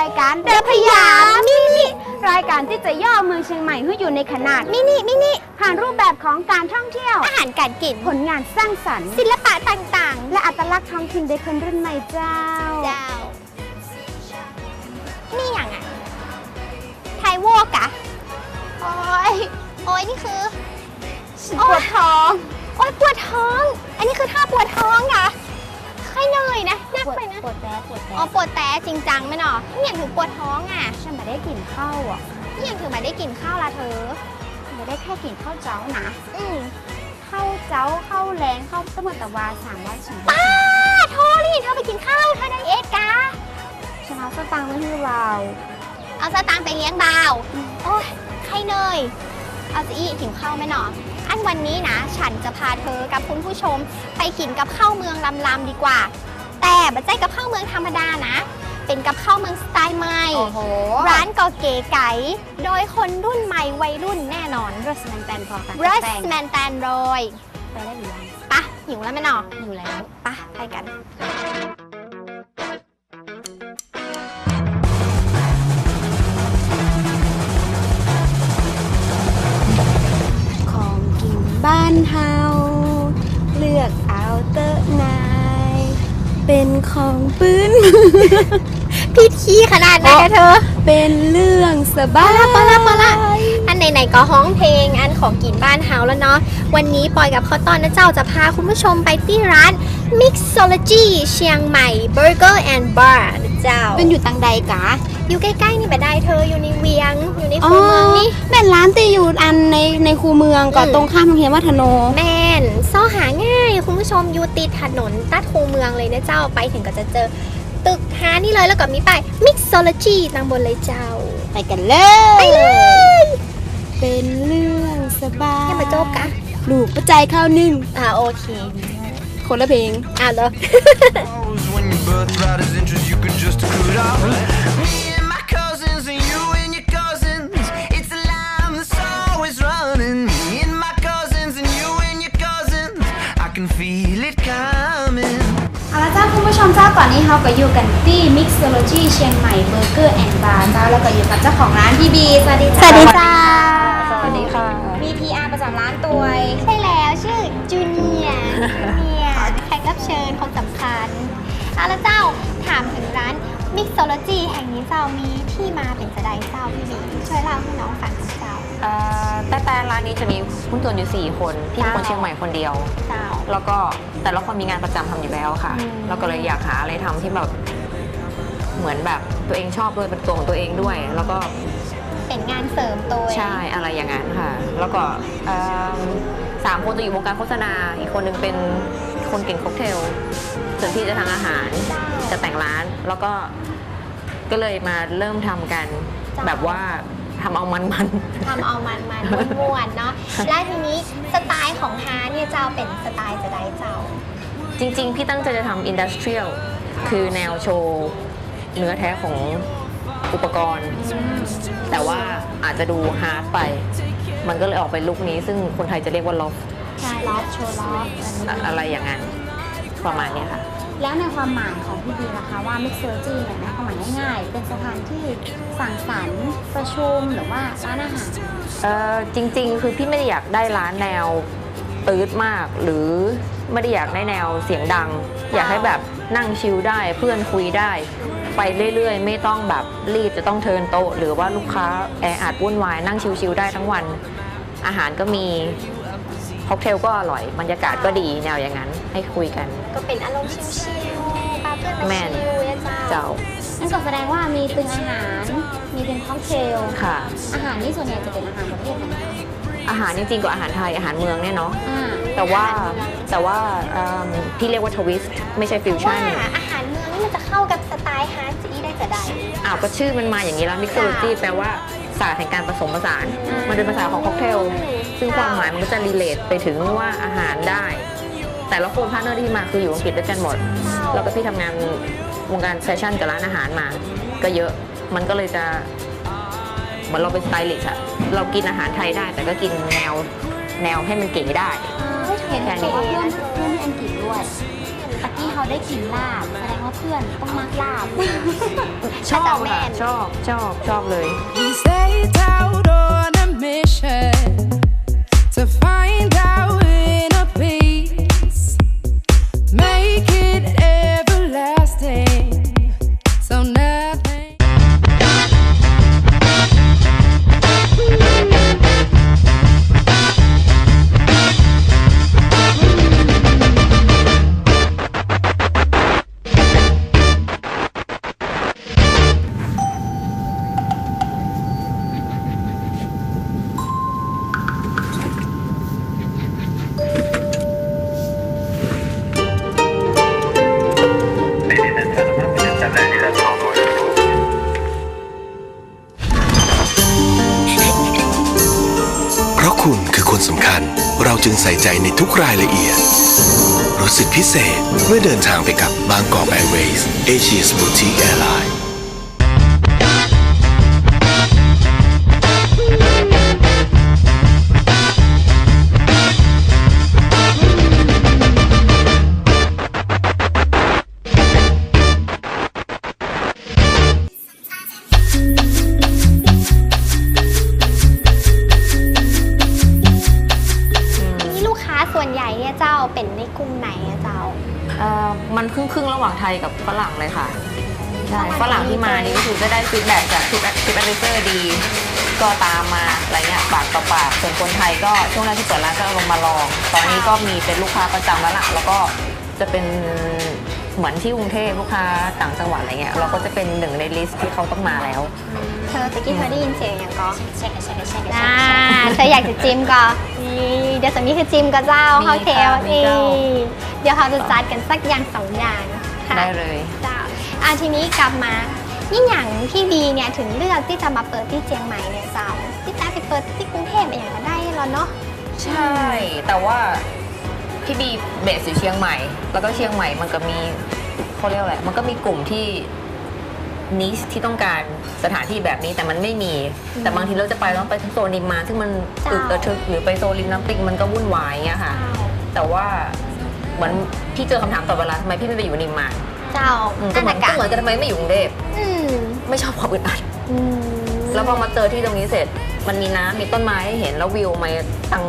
รายการเดินพยามมินิรายการที่จะย่อเมืองเชียงใหม่ให้อยู่ในขนาดมินิมินิผ่านรูปแบบของการท่องเที่ยว อาหารการกิน ผลงานสร้างสรรค์ ศิลปะต่างและอัตลักษณ์ท้องถิ่นโดยคนรุ่นใหม่เจ้าๆเจ้า นี่อย่างอะไทยโวกอะโอ้ยโอ้ยนี่คือปวดท้อง โอ้ยปวดท้อง อันนี้คือท่าปวดท้องอะค่อ ยเหนื่อยนะนักไปนะปวดแป๊ปวดอ๋อแป๊ปวดแต่จริงจังไหมเนาะนี่อย่างถือปวดท้องอะฉันไม่ได้กินข้าวอะนี่อย่างถือมาได้กินข้าวละเธอไม่ได้แค่กินข้าวเจ้านะอืมข้าวเจ้าข้าวแรงข้าวต้มตะวาสามร้อยชิ้นป้าโทษนี่เธอไปกินข้าวเธอไดเอทกาฉันเอาสตางค์ไว้ให้เราเอาสตางค์ไปเลี้ยงบ่าวโอ้ยใครเนยเอาจะอีหิวข้าวไหมหนอ อันวันนี้นะ ฉันจะพาเธอกับคุณผู้ชม ไปกินกับข้าวเมืองลำๆดีกว่า แต่บัจใจกับข้าวเมืองธรรมดานะ เป็นกับข้าวเมืองสไตล์ใหม่โอ้โหร้านก็เก๋ไก๋โดยคนรุ่นใหม่วัยรุ่นแน่นอนรสแมนแตนพอกันรัสแมนแตนโรยไปได้หรือยังปะหิวแล้วไหมหนออยู่แล้วปะไปกัน บ้านเฮาเลือกเอาเตอร์นาย เป็นของปืน พี่ทีขนาดไหนอะเธอเป็นเรื่องสบาย ปะละปะละ อันไหนๆก็ฮ้องเพลงอันของกินบ้านเฮาแล้วเนาะวันนี้ปอยกับข้าวต้อนนะเจ้าจะพาคุณผู้ชมไปที่ร้าน Mixology เชียงใหม่ Burger and Bar นะ เจ้าเป็นอยู่ตังใดกะอยู่ใกล้ๆนี่แบบได้เธออยู่ในเวียงอยู่ในคูเมืองนี่เป็นร้านที่อยู่อันในในคูเมืองก่อนอืมตรงข้ามโรงเรียนวัฒโน แม่นซ่อหาง่ายคุณผู้ชมอยู่ติดถนนตัดคูเมืองเลยนะเจ้าไปถึงก็จะเจอตึกหานี่เลยแล้วก็มีป้าย Mixology ตังบนเลยเจ้า ไปกันเลยไปเลย เป็นเรื่องสบายยังมาจบกะลูกประจายข้าวนึ่งอ่าโอเค คนละเพลงอ่าแล้ว When your birthright is interest, you could just cut out. Me and my cousins, and you and your cousins. It's a line that's always running. Me and my cousins, and you and your cousins. I can feel it coming. เอาละจ้าคุณผู้ชมจ้าก่อนนี้เราก็อยู่กันที่ Mixology เชียงใหม่เบอร์เกอร์แอนด์บาร์จ้าแล้วก็อยู่กับเจ้าของร้านพี่บีสวัสดีจ้าสวัสดีจ้า สวัสดีค่ะ มี PR ประจำร้านตัวใช่แล้วชื่อจูเนียร์จูเนียร์แขกรับเชิญคนสำคัญเอาละเจ้าถามถึง ร้าน Mixology แห่งนี้เจ้ามีที่มาเป็นจะไดเจ้าพี่บีช่วยเล่าให้น้องฟังหน่อยเจ้า เอ่อแต่แต่ร้านนี้จะมีหุ้นส่วนอยู่ 4 คนพี่เป็นคนเชียงใหม่คนเดียว เจ้า แล้วก็แต่ละคนมีงานประจำทำอยู่แล้วค่ะ อืม เราก็เลยอยากหาอะไรทำที่แบบเหมือนแบบตัวเองชอบด้วยเป็นตัวของตัวเองด้วย แล้วก็เป็นงานเสริมตัวใช่อะไรอย่างนั้นค่ะ แล้วก็เอิ่มสามคนจะอยู่วงการโฆษณา อีกคนหนึงเป็นคนเก่งค็อกเทลส่วนพี่จะทางอาหารจะแต่งร้าน แล้วก็ก็เลยมาเริ่มทำกันแบบว่าทำเอามันๆทำเอามันมันๆม้วนๆเนาะและทีนี้สไตล์ของฮาเนี่ยเจ้าเป็นสไตล์จะไดเจ้าจริง ๆ พี่ตั้งใจจะทำอินดัสเทรียลคือแนวโชว์เนื้อแท้ของอุปกรณ์ แต่ว่าอาจจะดูฮาร์ดไป มันก็เลยออกเป็นลุคนี้ ซึ่งคนไทยจะเรียกว่าล็อฟใช่ล็อบโชว์ล็อบอะไรอย่างนั้นประมาณเนี้ยค่ะ แล้วในความหมายของพี่บีนะคะว่า Mixology เนี่ยนะความหมายง่ายๆ เป็นสถานที่สั่งสรรค์ประชุมหรือว่าร้านอาหารเออจริงๆ คือพี่ไม่ได้อยากได้ร้านแนวตืดมาก หรือไม่ได้อยากได้แนวเสียงดัง อยากให้แบบนั่งชิลได้เพื่อนคุยได้ ไปเรื่อยๆ ไม่ต้องแบบรีบจะต้องเทินโต๊ะ หรือว่าลูกค้าแออัดวุ่นวายนั่งชิลๆได้ทั้งวัน อาหารก็มี ค็อกเทลก็อร่อยบรรยากาศก็ดีแนวอย่างนั้นให้คุยกัน ก็เป็นอารมณ์ชิลๆพาเพื่อนแม่มานชิลเนี่ยเจ้าเจ้านั่นก็แสดงว่ามีตึงอาหาร มีเป็นค็อกเทล ค่ะ อาหารนี่ส่วนใหญ่จะเป็นอาหารประเภทไหนคะอาหารจริงๆก็อาหารไทยอาหารเมืองเนี่ยเนาะอ่าแต่ว่าแต่ว่าเอิ่มพี่เรียกว่าทวิสต์ไม่ใช่ฟิวว่าชั่นอาหารเมืองนี่มันจะเข้ากับสไตล์ฮาร์ดจีได้จะได้ อ้าวก็ชื่อมันมาอย่างนี้แล้ว mixology แปลว่า ศาสตร์แห่งการผสมผสาน มันเป็นภาษาของค็อกเทล ซึ่งความหมายมันก็จะรีเลทไปถึงว่าอาหารได้ แต่ละคนพาร์ทเนอร์ที่มาคืออยู่อังกฤษด้วยกันหมด แล้วก็พี่ทำงานวงการแฟชั่นกับร้านอาหารมา ก็เยอะ มันก็เลยจะเหมือนเราเป็นสไตลิสต์อะเรากินอาหารไทยได้ แต่ก็กินแนวแนวให้มันเก๋ได้เห็นแค่นี้บอกว่าเพื่อนเพื่อนที่อังกฤษด้วย ตะกี้เขาได้กินลาบแสดงว่าเพื่อนต้องมากลาบ ชอบค่ะ ชอบชอบชอบเลย We set out on a mission to find our จึงใส่ใจในทุกรายละเอียด รู้สึกพิเศษเมื่อเดินทางไปกับบางกอกแอร์เวย์เอเชียสบูติกแอร์ไลน์ เอ่อมันครึ่งครึ่งๆระหว่างไทยกับฝรั่งเลยค่ะใช่ฝรั่งที่มานี่ก็คือจะได้ฟีดแบ็กจากทิปทิปแอดเซอร์ดี ก็ตามมาอะไรเงี้ยปากต่อปากส่วนคนไทยก็ช่วงแรกที่เปิดร้านก็ลงมาลอง ตอนนี้ก็มีเป็นลูกค้าประจำแล้วล่ะแล้วก็จะเป็นเหมือนที่กรุงเทพลูกค้าต่างจังหวัดอะไรเงี้ยเราก็จะเป็นหนึ่งในลิสต์ที่เขาต้องมาแล้ว เธอตะกี้เธอได้ยินเสียงอย่างก็เช็คกันเช็คกันเช็คกันอ่าเธออยากจะจิ้มก็นี่เดี๋ยวสามีคือจิ้มก็เจ้ามีเขาเทลค่ะมีนี่เจ้า เดี๋ยวเขาจะจัดกันสักอย่างสองอย่างค่ะได้เลยเจ้าอะทีนี้กลับมานี่อย่างพี่บีเนี่ยถึงเลือกที่จะมาเปิดที่เชียงใหม่เนี่ยเจ้าที่จะไปเปิดที่กรุงเทพอย่างก็ได้แล้วเนาะใช่ แต่ว่าพี่บีเบสอยู่เชียงใหม่ แล้วก็เชียงใหม่มันก็มีเขาเรียกอะไรมันก็มีกลุ่มที่นิชที่ต้องการสถานที่แบบนี้แต่มันไม่มี แต่บางทีเราจะไปแล้วไปโซนริมมา ซึ่งมันเจ้าอึกระทึกหรือไปโซนริมน้ำปิงมันก็วุ่นวายเงี้ยค่ะ แต่ว่า เหมือนพี่เจอคำถามตลอดเวลาทำไมพี่ไม่ไปอยู่ริมมาเจ้าอืมก็เหมือนกัก็เหมือนกันทำไมไม่อยู่กรุงเทพอืมไม่ชอบความอึดอัด อืมแล้วพอมาเจอที่ตรงนี้เสร็จ มันมีน้ำมีต้นไม้ให้เห็นแล้ววิวมาทาง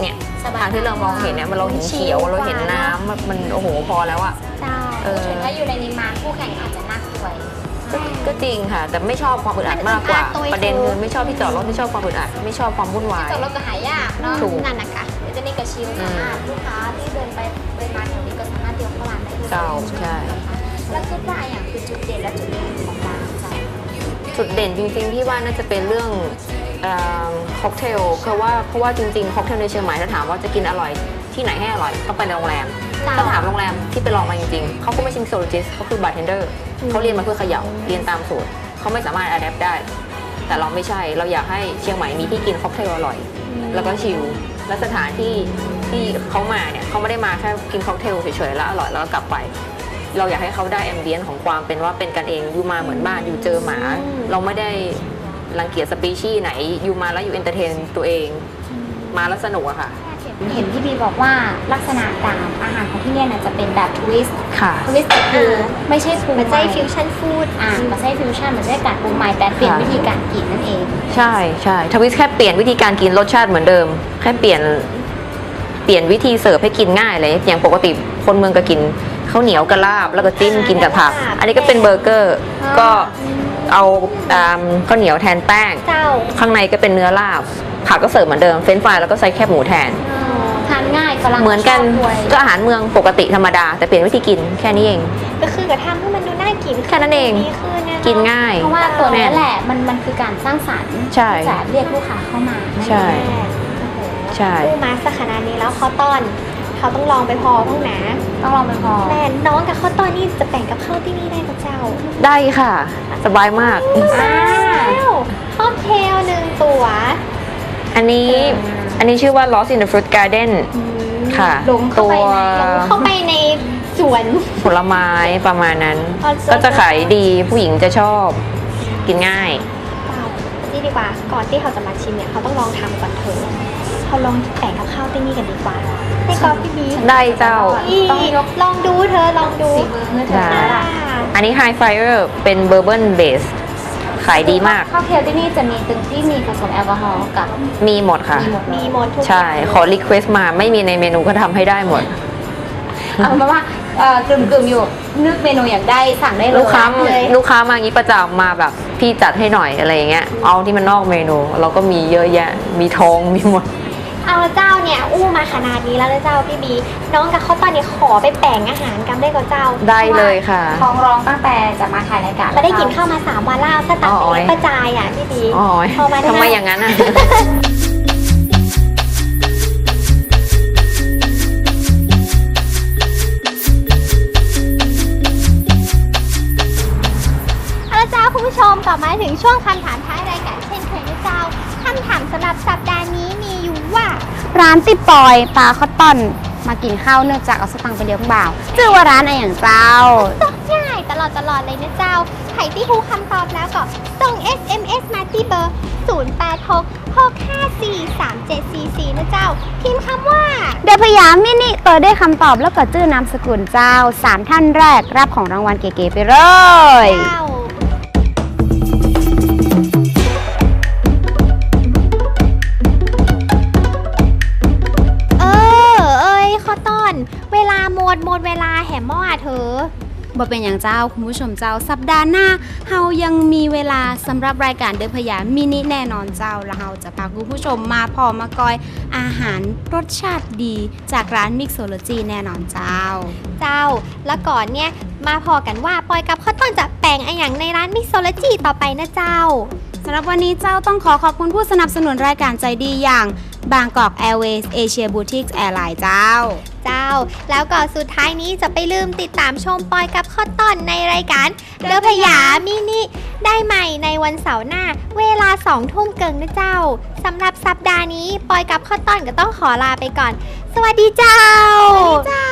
เนี่ยทางที่เรามองเห็นเนี่ยมันเราเห็นเขียวเราเห็นน้ำมันมันโอ้โหพอแล้วอะ เจ้าเออ ถึงถ้าอยู่ในนิมมานคู่แข่งอาจจะน่ากลัว ก็ก็จริงค่ะ แต่ไม่ชอบความอึดอัดมากกว่าประเด็นคือไม่ชอบที่จอดรถไม่ชอบความอึดอัดไม่ชอบความวุ่นวาย จอดรถก็หายากเนาะถูก นั่นนะคะเดี๋ยว จะนี่กระชิวสามารถลูกค้าที่เดินไปเดินมาแถวนี้ก็สามารถเดียวเข้าร้านได้เลยเจ้าใช่แล้วคิดว่าอย่างคือจุดเด่นและจุดเด่นของร้านเจ้า จุดเด่นจริงๆ ที่ว่าน่าจะเป็นเรื่องค็อกเทลคือว่าเพราะว่าจริงๆค็อกเทลในเชียงใหม่ถ้าถามว่าจะกินอร่อยที่ไหนให้อร่อยต้องไปในโรงแรมจ้ะถ้าถามโรงแรมที่ไปลองมาจริงๆเขาก็ไม่ใช่มิโซโลจิสเขาคือบาร์เทนเดอร์เขาเรียนมาเพื่อเขย่าเรียนตามสูตรเขาไม่สามารถอัดแอปได้ แต่เราไม่ใช่เราอยากให้เชียงใหม่มีที่กินค็อกเทลอร่อย แล้วก็ชิลและสถานที่ที่เขามาเนี่ยเขาไม่ได้มาแค่กินค็อกเทลเฉยๆแล้วอร่อยแล้วก็กลับไป เราอยากให้เขาได้แอมเบียนของความเป็นว่าเป็นกันเองอยู่มาเหมือนบ้านอยู่เจอหมา เราไม่ได้รังเกียจสปีชีส์ไหนอยู่มาแล้วอยู่เอนเตอร์เทนตัวเอง มาแล้วสนุกอะค่ะ เห็นพี่บีบอกว่าลักษณะการอาหารของที่เนี่ยนะจะเป็นแบบทวิสต์ค่ะ ทวิสต์ก็คือไม่ใช่ปรุงมันใจใหม่ฟิวชั่นฟู้ดอ่าไม่ใช่ฟิวชั่นมันไม่ใช่การปรุงใหม่แต่เปลี่ยนค่ะวิธีการกินนั่นเอง ใช่ใช่ทวิสแค่เปลี่ยนวิธีการกินรสชาติเหมือนเดิม แค่เปลี่ยนเปลี่ยนวิธีเสิร์ฟให้กินง่ายเลยอย่างปกติคนเมืองก็กินข้าวเหนียวกับลาบแล้วก็จิ้มกินกับผัก อันนี้ก็เป็นเบอร์เกอร์ก็เอาอ่าข้าวเหนียวแทนแป้งเจ้าข้างในก็เป็นเนื้อลาบ ผักก็เสิร์ฟเหมือนเดิม เฟรนช์ฟรายแล้วก็ใส่แคบหมูแทนทานง่ายฝรั่งเหมือนกันชบด้วยก็อาหารเมืองปกติธรรมดา แต่เปลี่ยนวิธีกินแค่นี้เอง ก็คือกระทำให้มันดูน่ากินแค่นั้นเอง ดีขึ้นเยกินง่าย เพราะว่าตัวนี้ม่แหละมันมันคือการสร้างสรรค์ใช่ที่จะเรียกลูกค้าเข้ามานั่นใช่ เองใช่พูดมาสักขนาดนี้แล้วข้าวต้อนเขาต้องลองไปพอบ้างนะต้องลองไปพอแม่น้องกับข้าวต้อนนี่จะแบ่งกับข้าวที่นี่ได้กับเจ้าได้ค่ะ สบายมากอ้าวค็อกเทลหนึ่งตัวอันนี้ อันนี้ชื่อว่า Lost in the Fruit Garden ค่ะหลงเข้าตัวไปในลงเข้าไปในสวน ผลไม้ประมาณนั้น อ๋อก็จะขายดีผู้หญิงจะชอบ กินง่ายเปล่านี่ดีกว่า ก่อนที่เขาจะมาชิมเนี่ยเขาต้องลองทำก่อนเถอะเขาลองแป่งกับข้าวที่นี่กันดีกว่าให้กอพี่บีได้เจ้าอีลองดูเธอลองดูได้ค่ะอันนี้ High Fire เป็นเบอร์เบิ n เบส ขายดีมากข้าวเทลที่นี่จะมีตึงที่มีผสมแอลกอฮอล์กับมีหมดค่ะ มีหมดมีหมดทุก ใช่ ขอรีเควสมาไม่มีในเมนูก็ทำให้ได้หมด เอาเป็นว่าเอ่อกลุ่มๆอยู่นึกเมนูอยากได้สั่งได้เลยลูกค้าเลยลูกค้ามางี้ประจำมาแบบพี่จัดให้หน่อยอะไรอย่างเงี้ยเอาที่มันนอกเมนู เราก็มีเยอะแยะ มีทองมีหมด เอาละเจ้าเนี่ยอู้มาขนาดนี้แล้วนะเจ้าพี่บี น้องกับเขาวตอนนี้ขอไปแป่งอาหารกันได้กับเจ้าได้เลยค่ะ ท้องร้องตั้งแต่จะมาถ่ายรายการมาได้กินข้าวมาสามวันแล้วถ้าตัดอ๋อไปประจายอะพี่บีอ๋อพอมาได้ทำไมอย่างนั้นอะเอาละเจ้าคุณผู้ชมกลับมาถึงช่วงคำถามท้ายรายการเช่นเคยนะเจ้าคำถามสำหรับสัปดาห์นี้มีอยู่ว่า ร้านติปอยปลาข้าวต้นมากินข้าวเนื่องจากเอาสตังค์ไปเลี้ยงบ่าวชื่อว่าร้านอะไรอย่างเจ้า ง่ายตลอดตลอดเลยนะเจ้าใครที่รู้คำตอบแล้วก็ส่ง SMS มาที่เบอร์ 086 654 3744 นะเจ้า พิมพ์คำว่า เดี๋ยวพยายามมินิเปิดได้คำตอบแล้วก็ชื่อนามสกุลเจ้าสามท่านแรกรับของรางวัลเก๋ๆไปเลย เจ้า บ่เป็นอย่างเจ้าคุณผู้ชมเจ้า สัปดาห์หน้าเฮายังมีเวลาสำหรับรายการเดินพยามินิแน่นอนเจ้าแล้วเฮาจะพาคุณผู้ชมมาพอมากอยอาหารรสชาติดี จากร้านมิกโซโลจีแน่นอนเจ้า เจ้า แล้วก่อนเนี่ยมาพอกันว่าปอยกับข้าวต้นจะแปลงอะไรอย่างในร้านมิกโซโลจีต่อไปนะเจ้าสำหรับวันนี้เจ้าต้องขอขอบคุณผู้สนับสนุนรายการใจดีอย่าง บางกอกแอร์เวย์เอเชียบูติกแอร์ไลน์เจ้า เจ้า แล้วก็สุดท้ายนี้จะไปลืมติดตามชมปอยกับข้าวต้นในรายการเรือพยามินิได้ใหม่ในวันเสาร์หน้า เวลาสองทุ่มเกิงนะเจ้าสำหรับสัปดาห์นี้ปอยกับข้าวต้นก็ต้องขอลาไปก่อน สวัสดีเจ้าสวัสดีเจ้า